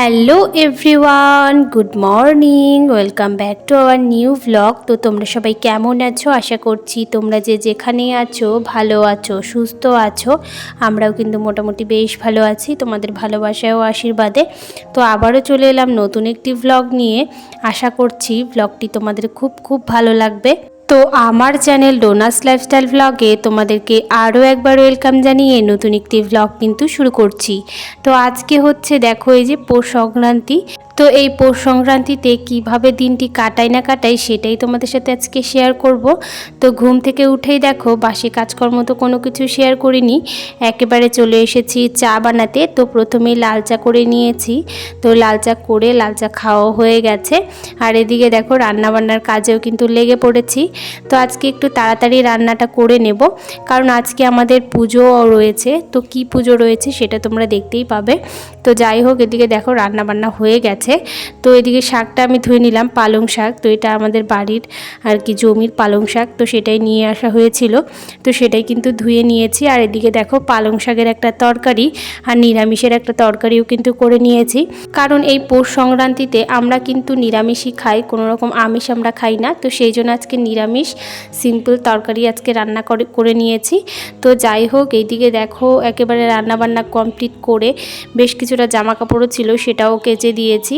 hello everyone, good morning, welcome back to our new vlog তো তোমরা সবাই কেমন আছো? আশা করছি তোমরা যে যেখানে আছো, ভালো আছো, সুস্থ আছো, আমরাও কিন্তু মোটামুটি বেশ ভালো আছি, তোমাদের ভালোবাসায় ও আশীর্বাদে। তো আবারও চলে এলাম নতুন একটি ভ্লগ নিয়ে। আশা করছি ভ্লগটি তোমাদের খুব খুব ভালো লাগবে। তো আমার চ্যানেল ডোনাস লাইফস্টাইল ব্লগে তোমাদেরকে আরও একবার ওয়েলকাম জানিয়ে নতুন একটি ব্লগ কিন্তু শুরু করছি। তো আজকে হচ্ছে দেখো এই যে পৌষ সংক্রান্তি তো এই পৌষ সংক্রান্তিতে কীভাবে দিনটি কাটাই না কাটাই সেটাই তোমাদের সাথে আজকে শেয়ার করব। তো ঘুম থেকে উঠেই দেখো, বাসি কাজকর্ম তো কোনো কিছু শেয়ার করিনি। একেবারে চলে এসেছি চা বানাতে। তো প্রথমেই লাল চা করে নিয়েছি। তো লাল চা করে লাল চা খাওয়া হয়ে গেছে। আর এদিকে দেখো রান্নাবান্নার কাজেও কিন্তু লেগে পড়েছি। তো আজকে একটু তাড়াতাড়ি রান্নাটা করে নেব। কারণ আজকে আমাদের পুজোও রয়েছে। তো কি পুজো রয়েছে সেটা তোমরা দেখতেই পাবে। তো যাই হোক, এদিকে দেখো রান্নাবান্না হয়ে গেছে। তো এদিকে শাকটা আমি ধুয়ে নিলাম, পালং শাক। তো এটা আমাদের বাড়ির আর কি জমির পালং শাক, তো সেটাই নিয়ে আসা হয়েছিল। তো সেটাই কিন্তু ধুয়ে নিয়েছি। আর এদিকে দেখো পালং শাকের একটা তরকারি আর নিরামিষের একটা তরকারিও কিন্তু করে নিয়েছি। কারণ এই পৌষ সংক্রান্তিতে আমরা কিন্তু নিরামিষই খাই, কোনো রকম আমিষ আমরা খাই না। তো সেই জন্য আজকে নিরামিষ, সিম্পল তরকারি আজকে রান্না করে করে নিয়েছি। তো যাই হোক, এইদিকে দেখো একেবারে রান্নাবান্না কমপ্লিট করে বেশ কিছুটা জামা কাপড়ও ছিল, সেটাও কেচে দিয়েছি।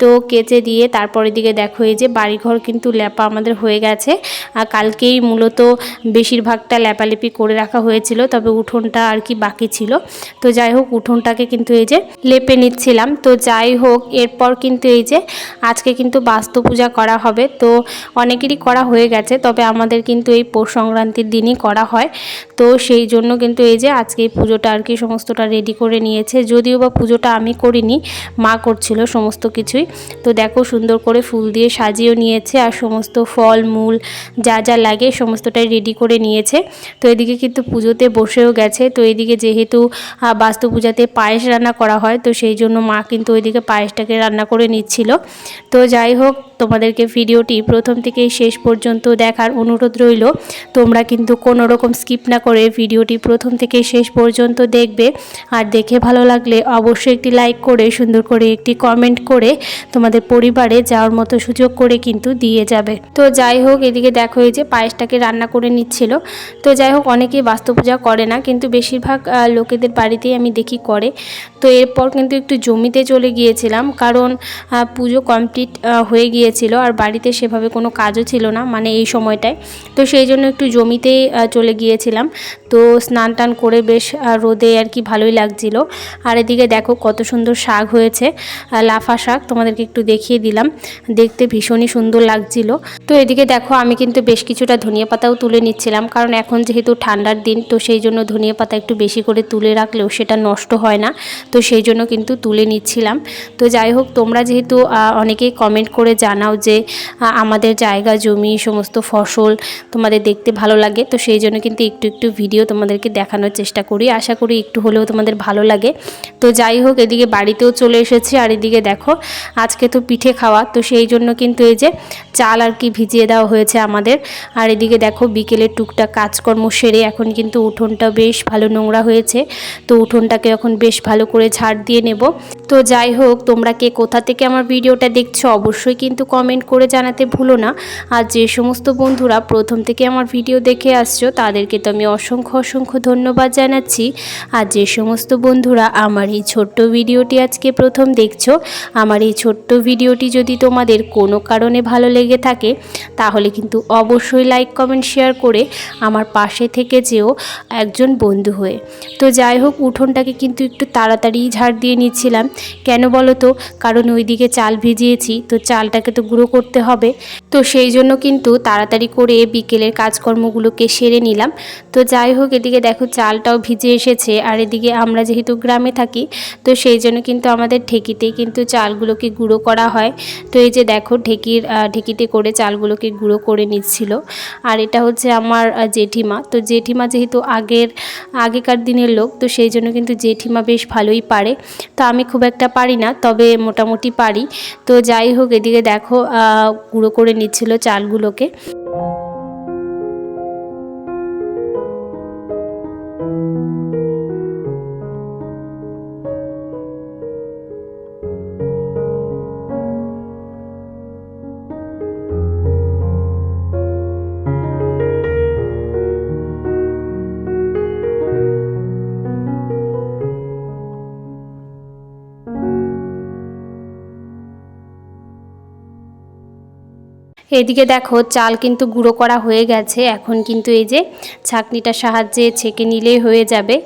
তো কেচে দিয়ে তারপরের দিকে দেখো এই যে বাড়িঘর কিন্তু ল্যাপা আমাদের হয়ে গেছে। আর কালকেই মূলত বেশিরভাগটা ল্যাপালেপি করে রাখা হয়েছিল, তবে উঠোনটা আর কি বাকি ছিল। তো যাই হোক, উঠোনটাকে কিন্তু এই যে লেপে নিচ্ছিলাম। তো যাই হোক, এরপর কিন্তু এই যে আজকে কিন্তু বাস্তু পূজা করা হবে। তো অনেকেরই করা হয়ে গেছে, তবে আমাদের কিন্তু এই পৌষ সংক্রান্তির দিনই করা হয়। তো সেই জন্য কিন্তু এই যে আজকে এই পুজোটা আর কি সমস্তটা রেডি করে নিয়েছে। যদিও বা পুজোটা আমি করিনি, মা করছিল সমস্ত কিছুই। তো দেখো সুন্দর করে ফুল দিয়ে সাজিয়েও নিয়েছে আর সমস্ত ফল, মূল যা যা লাগে সমস্তটাই রেডি করে নিয়েছে। তো এদিকে কিন্তু পুজোতে বসেও গেছে। তো এদিকে যেহেতু বাস্তু পূজাতে পায়েস রান্না করা হয়, তো সেই জন্য মা কিন্তু ওইদিকে পায়েসটাকে রান্না করে নিচ্ছিল। তো যাই হোক, তোমাদেরকে ভিডিওটি প্রথম থেকে শেষ পর্যন্ত দেখার অনুরোধ রইল। তোমরা কিন্তু কোনো রকম স্কিপ না করে ভিডিওটি প্রথম থেকে শেষ পর্যন্ত দেখবে। আর দেখে ভালো লাগলে অবশ্যই একটি লাইক করে, সুন্দর করে একটি কমেন্ট করে তোমাদের পরিবারে যাওয়ার মতো সুযোগ করে কিন্তু দিয়ে যাবে। তো যাই হোক এদিকে দেখো এই যে পায়েসটাকে রান্না করে নিচ্ছিল। তো যাই হোক অনেকেই বাস্তু পূজা করে না কিন্তু বেশিরভাগ লোকেদের বাড়িতেই আমি দেখি করে। তো এরপর কিন্তু একটু জমিতে চলে গিয়েছিলাম কারণ পুজো কমপ্লিট হয়ে গিয়েছিল আর বাড়িতে সেভাবে কোনো কাজও ছিল না মানে এই সময়টায়। তো সেই জন্য একটু জমিতে আহ, চলে গিয়েছিলাম। তো স্নান টান করে বেশ রোদে আর কি ভালোই লাগছিল। আর এদিকে দেখো কত সুন্দর শাক হয়েছে লাফা শাক। তোমাদেরকে একটু দেখিয়ে দিলাম। দেখতে ভীষণই সুন্দর লাগছিল। তো এদিকে দেখো, আমি কিন্তু বেশ কিছুটা ধনিয়া পাতাও তুলে নিচ্ছিলাম। কারণ এখন যেহেতু ঠান্ডার দিন, তো সেই জন্য ধনিয়া পাতা একটু বেশি করে তুলে রাখলেও সেটা নষ্ট হয় না। তো সেই জন্য কিন্তু তুলে নিচ্ছিলাম। তো যাই হোক, তোমরা যেহেতু অনেকেই কমেন্ট করে জানাও যে আমাদের জায়গা, জমি, সমস্ত ফসল তোমাদের দেখতে ভালো লাগে। তো সেই জন্য কিন্তু একটু একটু ভিডিও তোমাদেরকে দেখানোর চেষ্টা করি। আশা করি একটু হলেও তোমাদের ভালো লাগে। তো যাই হোক, এদিকে বাড়িতেও চলে এসেছি। আর এদিকে দেখো আজকে তো পিঠে খাওয়া, তো সেই জন্য কিন্তু এই যে চাল আর কি ভিজিয়ে দেওয়া হয়েছে আমাদের। আর এদিকে দেখো বিকেলের টুকটাক কাজকর্ম সেরে এখন কিন্তু উঠোনটা বেশ ভালো নোংরা হয়েছে। তো উঠোনটাকে এখন বেশ ভালো করে ঝাড় দিয়ে নেব। তো যাই হোক, তোমরা কে কোথা থেকে আমার ভিডিওটা দেখছ অবশ্যই কিন্তু কমেন্ট করে জানাতে ভুলো না। আর যে সমস্ত বন্ধুরা প্রথম থেকে আমার ভিডিও দেখে আসছো, তাদেরকে তো আমি অসংখ্য অসংখ্য ধন্যবাদ জানাচ্ছি। আর যে সমস্ত বন্ধুরা আমার এই ছোট্ট ভিডিওটি আজকে প্রথম দেখছ, আমার এই ছোট্ট ভিডিওটি যদি তোমাদের কোনো কারণে ভালো লেগে থাকে, তাহলে কিন্তু অবশ্যই লাইক কমেন্ট শেয়ার করে আমার পাশে থেকে যেও একজন বন্ধু হয়ে। তো যাই হোক, উঠোনটাকে কিন্তু একটু তাড়াতাড়ি ঝাড় দিয়ে নিচ্ছিলাম। কেন বলো তো? কারণ ওইদিকে চাল ভিজিয়েছি, তো চালটাকে তো গুঁড়ো করতে হবে। তো সেই জন্য কিন্তু তাড়াতাড়ি করে বিকেলের কাজকর্মগুলোকে সেরে নিলাম। তো যাই হোক, এদিকে দেখো চালটাও ভিজে এসেছে, আর এদিকে আমরা যেহেতু গ্রামে থাকি, তো সেই জন্য কিন্তু আমাদের ঢেকিতেই কিন্তু চালগুলোকে গুঁড়ো করা হয়। তো এই যে দেখো ঢেঁকির ঢেঁকিতে ঢেকিতে করে চালগুলোকে গুঁড়ো করে নিচ্ছিল। আর এটা হচ্ছে আমার জেঠিমা। তো জেঠিমা যেহেতু আগের, আগেকার দিনের লোক, তো সেই জন্য কিন্তু জেঠিমা বেশ ভালোই পারে। তো আমি খুব একটা পারি না, তবে মোটামুটি পারি। তো যাই হোক, এদিকে দেখো গুঁড়ো করে নিচ্ছিল চালগুলোকে। এদিকে দেখো, চাল কিন্তু গুঁড়ো করা হয়ে গেছে। এখন কিন্তু এই যে ছাঁকনিটার সাহায্যে ছেঁকে নিলেই হয়ে যাবে।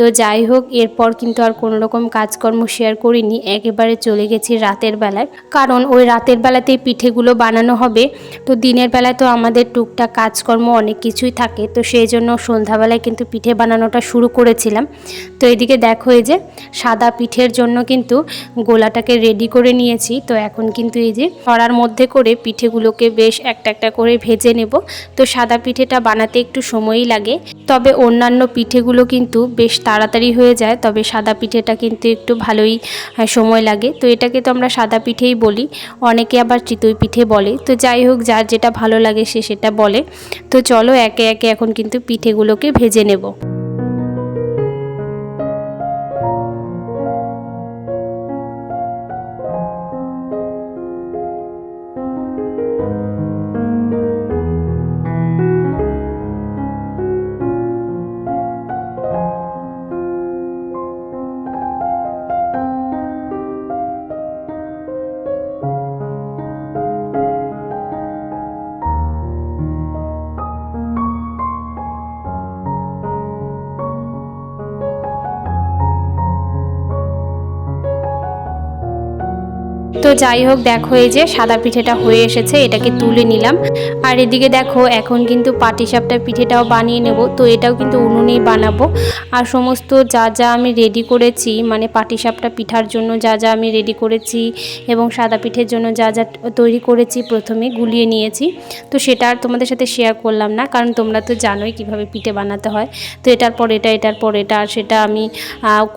তো যাই হোক, এরপর কিন্তু আর কোনো রকম কাজকর্ম শেয়ার করিনি, একেবারে চলে গেছি রাতের বেলায়। কারণ ওই রাতের বেলাতেই পিঠেগুলো বানানো হবে। তো দিনের বেলায় তো আমাদের টুকটাক কাজকর্ম অনেক কিছুই থাকে। তো সেই জন্য সন্ধ্যাবেলায় কিন্তু পিঠে বানানোটা শুরু করেছিলাম। তো এদিকে দেখো এই যে, সাদা পিঠের জন্য কিন্তু গোলাটাকে রেডি করে নিয়েছি। তো এখন কিন্তু এই যে, কড়ার মধ্যে করে পিঠেগুলোকে বেশ একটা একটা করে ভেজে নেব। তো সাদা পিঠেটা বানাতে একটু সময়ই লাগে। তবে অন্যান্য পিঠেগুলো কিন্তু বেশ তাড়াতাড়ি হয়ে যায়, তবে সাদা পিঠেটা কিন্তু একটু ভালোই সময় লাগে। তো এটাকে তো আমরা সাদা পিঠেই বলি, অনেকে আবার চিতই পিঠে বলে। তো যাই হোক, যার যেটা ভালো লাগে সে সেটা বলে। তো চলো, একে একে এখন কিন্তু পিঠেগুলোকে ভেজে নেব। তো যাই হোক, দেখো এই যে সাদা পিঠেটা হয়ে এসেছে, এটাকে তুলে নিলাম। আর এদিকে দেখো, এখন কিন্তু পাটিসাপটা পিঠেটাও বানিয়ে নেব, তো এটাও কিন্তু উনুনেই বানাবো। আর সমস্ত যা যা আমি রেডি করেছি মানে পাটিসাপটা পিঠার জন্য যা যা আমি রেডি করেছি এবং সাদা পিঠের জন্য যা যা তৈরি করেছি, প্রথমে গুলিয়ে নিয়েছি। তো সেটা আর তোমাদের সাথে শেয়ার করলাম না, কারণ তোমরা তো জানোই কীভাবে পিঠে বানাতে হয়। তো এটার পর এটা, এটার পর এটা, আর সেটা আমি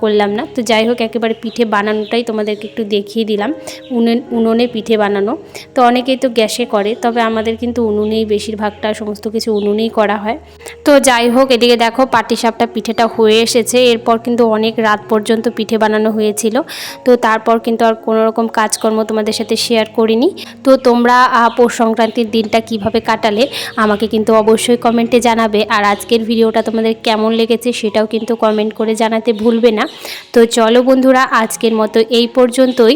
করলাম না। তো যাই হোক, একেবারে পিঠে বানানোটাই তোমাদেরকে একটু দেখিয়ে দিলাম। উনুন উনুনে পিঠে বানানো। তো অনেকেই তো গ্যাসে করে, তবে আমাদের কিন্তু উনুনেই বেশিরভাগটা সমস্ত কিছু উনুনেই করা হয়। তো যাই হোক, এদিকে দেখো পাটিসাপটা পিঠেটা হয়ে এসেছে। এরপর কিন্তু অনেক রাত পর্যন্ত পিঠে বানানো হয়েছিল। তো তারপর কিন্তু আর কোনো রকম কাজকর্ম তোমাদের সাথে শেয়ার করিনি। তো তোমরা পৌষ সংক্রান্তির দিনটা কীভাবে কাটালে আমাকে কিন্তু অবশ্যই কমেন্টে জানাবে। আর আজকের ভিডিওটা তোমাদের কেমন লেগেছে সেটাও কিন্তু কমেন্ট করে জানাতে ভুলবে না। তো চলো বন্ধুরা, আজকের মতো এই পর্যন্তই।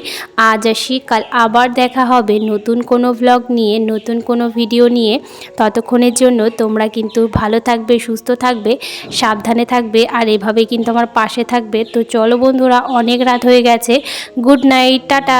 আজ আসি, কাল আবার দেখা হবে। নতুন কোনো ভ্লগ নিয়ে, নতুন কোনো ভিডিও নিয়ে। ততক্ষণের জন্য তোমরা কিন্তু ভালো থাকবে, সুস্থ থাকবে, সাবধানে থাকবে আর এভাবে কিন্তু আমার পাশে থাকবে। তো চলো বন্ধুরা, অনেক রাত হয়ে গেছে। Good night tata!